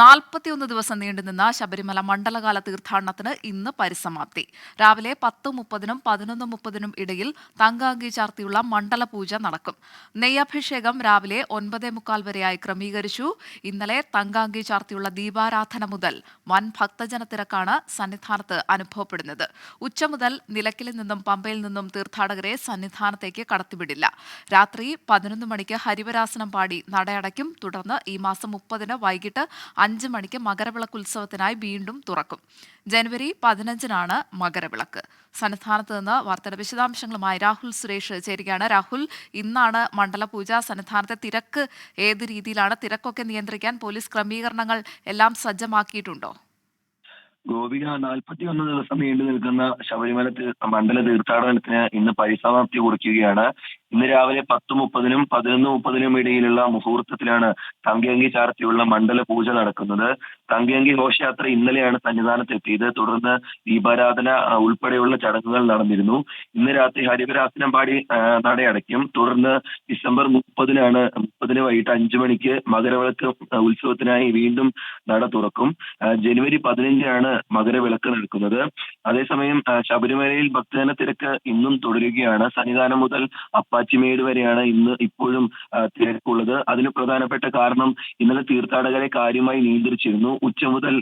നാൽപ്പത്തിയൊന്ന് ദിവസം നീണ്ടുനിന്ന ശബരിമല മണ്ഡലകാല തീർത്ഥാടനത്തിന് ഇന്ന് പരിസമാപ്തി. രാവിലെ പത്ത് മുപ്പതിനും പതിനൊന്ന് മുപ്പതിനും ഇടയിൽ തങ്കാങ്കി ചാർത്തിയുള്ള മണ്ഡല പൂജ നടക്കും. നെയ്യഭിഷേകം രാവിലെ ഒൻപതേ മുക്കാൽ വരെയായി ക്രമീകരിച്ചു. ഇന്നലെ തങ്കാങ്കി ചാർത്തിയുള്ള ദീപാരാധന മുതൽ വൻ ഭക്തജനത്തിരക്കാണ് സന്നിധാനത്ത് അനുഭവപ്പെടുന്നത്. ഉച്ച മുതൽ നിലയ്ക്കലിൽ നിന്നും പമ്പയിൽ നിന്നും തീർത്ഥാടകരെ സന്നിധാനത്തേക്ക് കടത്തിവിടില്ല. രാത്രി പതിനൊന്ന് മണിക്ക് ഹരിവരാസനം പാടി നടയടയ്ക്കും. തുടർന്ന് ഈ മാസം മുപ്പതിന് വൈകിട്ട് അഞ്ച് മണിക്ക് മകരവിളക്ക് ഉത്സവത്തിനായി വീണ്ടും തുറക്കും. ജനുവരി പതിനഞ്ചിനാണ് മകരവിളക്ക്. സന്നിധാനത്ത് നിന്ന് വാർത്തയുടെ വിശദാംശങ്ങളുമായി രാഹുൽ സുരേഷ് ചേരുകയാണ്. രാഹുൽ ഇന്നാണ് മണ്ഡലപൂജ. സന്നിധാനത്തെ തിരക്ക് ഏത് രീതിയിലാണ്? തിരക്കൊക്കെ നിയന്ത്രിക്കാൻ പോലീസ് ക്രമീകരണങ്ങൾ എല്ലാം സജ്ജമാക്കിയിട്ടുണ്ടോ? ഗോപിക നാൽപ്പത്തിയൊന്ന് ദിവസം നീണ്ടു നിൽക്കുന്ന ശബരിമല മണ്ഡല തീർത്ഥാടനത്തിന് ഇന്ന് പരിസമാപ്തി കുറിക്കുകയാണ് ഇന്ന് രാവിലെ പത്ത് മുപ്പതിനും പതിനൊന്ന് മുപ്പതിനും ഇടയിലുള്ള മുഹൂർത്തത്തിലാണ് തങ്കയങ്കി ചാർത്തിയുള്ള മണ്ഡല പൂജ നടക്കുന്നത്. തങ്കയങ്കി ഘോഷയാത്ര ഇന്നലെയാണ് സന്നിധാനത്ത് എത്തിയത് തുടർന്ന് ദീപാരാധന ഉൾപ്പെടെയുള്ള ചടങ്ങുകൾ നടന്നിരുന്നു. ഇന്ന് രാത്രി ഹരിവരാസനം പാടി നടയടയ്ക്കും. തുടർന്ന് ഡിസംബർ മുപ്പതിനാണ് മുപ്പതിന് വൈകിട്ട് അഞ്ചു മണിക്ക് മകരവിളക്ക് ഉത്സവത്തിനായി വീണ്ടും നട തുറക്കും. ജനുവരി പതിനഞ്ചിനാണ് മകരവിളക്ക് നടക്കുന്നത്. അതേസമയം ശബരിമലയിൽ ഭക്തജന തിരക്ക് ഇന്നും തുടരുകയാണ്. സന്നിധാനം മുതൽ അപ്പാച്ചിമേട് വരെയാണ് ഇന്ന് ഇപ്പോഴും തിരക്കുള്ളത്. അതിന് പ്രധാനപ്പെട്ട കാരണം ഇന്നലെ തീർത്ഥാടകരെ കാര്യമായി നിയന്ത്രിച്ചിരുന്നു. ഉച്ച മുതൽ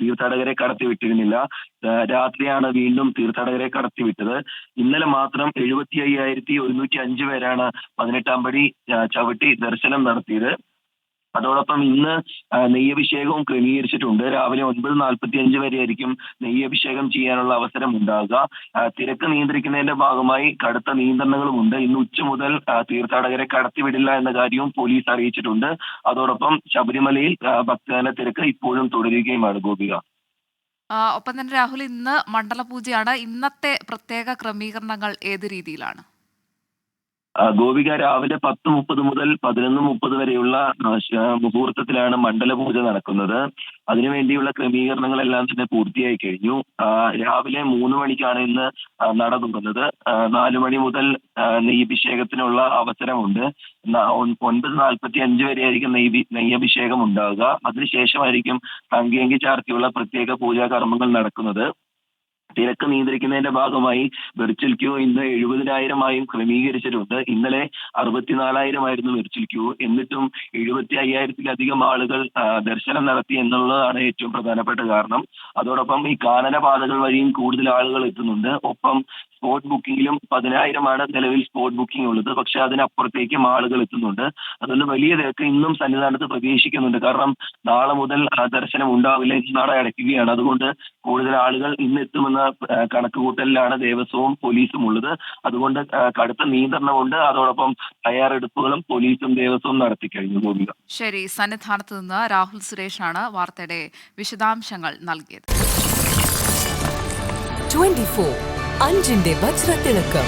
തീർത്ഥാടകരെ കടത്തിവിട്ടിരുന്നില്ല. രാത്രിയാണ് വീണ്ടും തീർത്ഥാടകരെ കടത്തിവിട്ടത്. ഇന്നലെ മാത്രം എഴുപത്തി അയ്യായിരത്തി ഒരുന്നൂറ്റി അഞ്ച് പേരാണ് പതിനെട്ടാം പടി ചവിട്ടി ദർശനം നടത്തിയത്. അതോടൊപ്പം ഇന്ന് നെയ്യഭിഷേകവും ക്രമീകരിച്ചിട്ടുണ്ട്. രാവിലെ ഒൻപത് നാൽപ്പത്തി അഞ്ച് വരെയായിരിക്കും നെയ്യഭിഷേകം ചെയ്യാനുള്ള അവസരം ഉണ്ടാകുക തിരക്ക് നിയന്ത്രിക്കുന്നതിന്റെ ഭാഗമായി കടുത്ത നിയന്ത്രണങ്ങളുമുണ്ട്. ഇന്ന് ഉച്ച മുതൽ തീർത്ഥാടകരെ കടത്തിവിടില്ല എന്ന കാര്യവും പോലീസ് അറിയിച്ചിട്ടുണ്ട്. അതോടൊപ്പം ശബരിമലയിൽ ഭക്തജന തിരക്ക് ഇപ്പോഴും തുടരുകയുമാണ് ഗോപിക. ഒപ്പം തന്നെ രാഹുൽ ഇന്ന് മണ്ഡലപൂജയാണ്. ഇന്നത്തെ പ്രത്യേക ക്രമീകരണങ്ങൾ ഏത് രീതിയിലാണ്? ഗോപിക രാവിലെ പത്ത് മുപ്പത് മുതൽ പതിനൊന്ന് മുപ്പത് വരെയുള്ള മുഹൂർത്തത്തിലാണ് മണ്ഡലപൂജ നടക്കുന്നത്. അതിനുവേണ്ടിയുള്ള ക്രമീകരണങ്ങളെല്ലാം തന്നെ പൂർത്തിയായി കഴിഞ്ഞു. രാവിലെ മൂന്ന് മണിക്കാണ് ഇന്ന് നട തുറന്നത് നാലു മണി മുതൽ നെയ്യഭിഷേകത്തിനുള്ള അവസരമുണ്ട്. ഒൻപത് നാൽപ്പത്തി അഞ്ച് വരെയായിരിക്കും നെയ്യ് നെയ്യഭിഷേകം ഉണ്ടാവുക. അതിനുശേഷമായിരിക്കും തങ്കിയങ്കി ചാർത്തിയുള്ള പ്രത്യേക പൂജാ കർമ്മങ്ങൾ നടക്കുന്നത്. തിരക്ക് നിയന്ത്രിക്കുന്നതിന്റെ ഭാഗമായി വെർച്വൽ ക്യൂ ഇന്ന് എഴുപതിനായിരമായും ക്രമീകരിച്ചിട്ടുണ്ട്. ഇന്നലെ അറുപത്തിനാലായിരം ആയിരുന്നു വെർച്വൽ ക്യൂ. എന്നിട്ടും എഴുപത്തി അയ്യായിരത്തിലധികം ആളുകൾ ദർശനം നടത്തി എന്നുള്ളതാണ് ഏറ്റവും പ്രധാനപ്പെട്ട കാരണം. അതോടൊപ്പം ഈ കാനന പാതകൾ വഴിയും കൂടുതൽ ആളുകൾ എത്തുന്നുണ്ട്. ഒപ്പം സ്പോട്ട് ബുക്കിംഗിലും പതിനായിരമാണ് നിലവിൽ സ്പോട്ട് ബുക്കിംഗ് ഉള്ളത്. പക്ഷെ അതിനപ്പുറത്തേക്കും ആളുകൾ എത്തുന്നുണ്ട്. അതുകൊണ്ട് വലിയ തിരക്ക് ഇന്നും സന്നിധാനത്ത് പ്രതീക്ഷിക്കുന്നുണ്ട്. കാരണം നാളെ മുതൽ ദർശനം ഉണ്ടാവില്ല നാളെ അടയ്ക്കുകയാണ്. അതുകൊണ്ട് കൂടുതൽ ആളുകൾ ഇന്ന് എത്തുമെന്ന ആ, കണക്കുകൂട്ടലിലാണ് ദേവസ്വവും പോലീസും ഉള്ളത്. അതുകൊണ്ട് കടുത്ത നിയന്ത്രണം ഉണ്ട് അതോടൊപ്പം തയ്യാറെടുപ്പുകളും പോലീസും ദേവസ്വവും നടത്തി കഴിഞ്ഞു. ഗോപിക. ശരി. സന്നിധാനത്ത് നിന്ന് രാഹുൽ ആണ് വാർത്തയുടെ വിശദാംശങ്ങൾ നൽകിയത്. 24 അഞ്ചിന്റെ വജ്രത്തിളക്കം.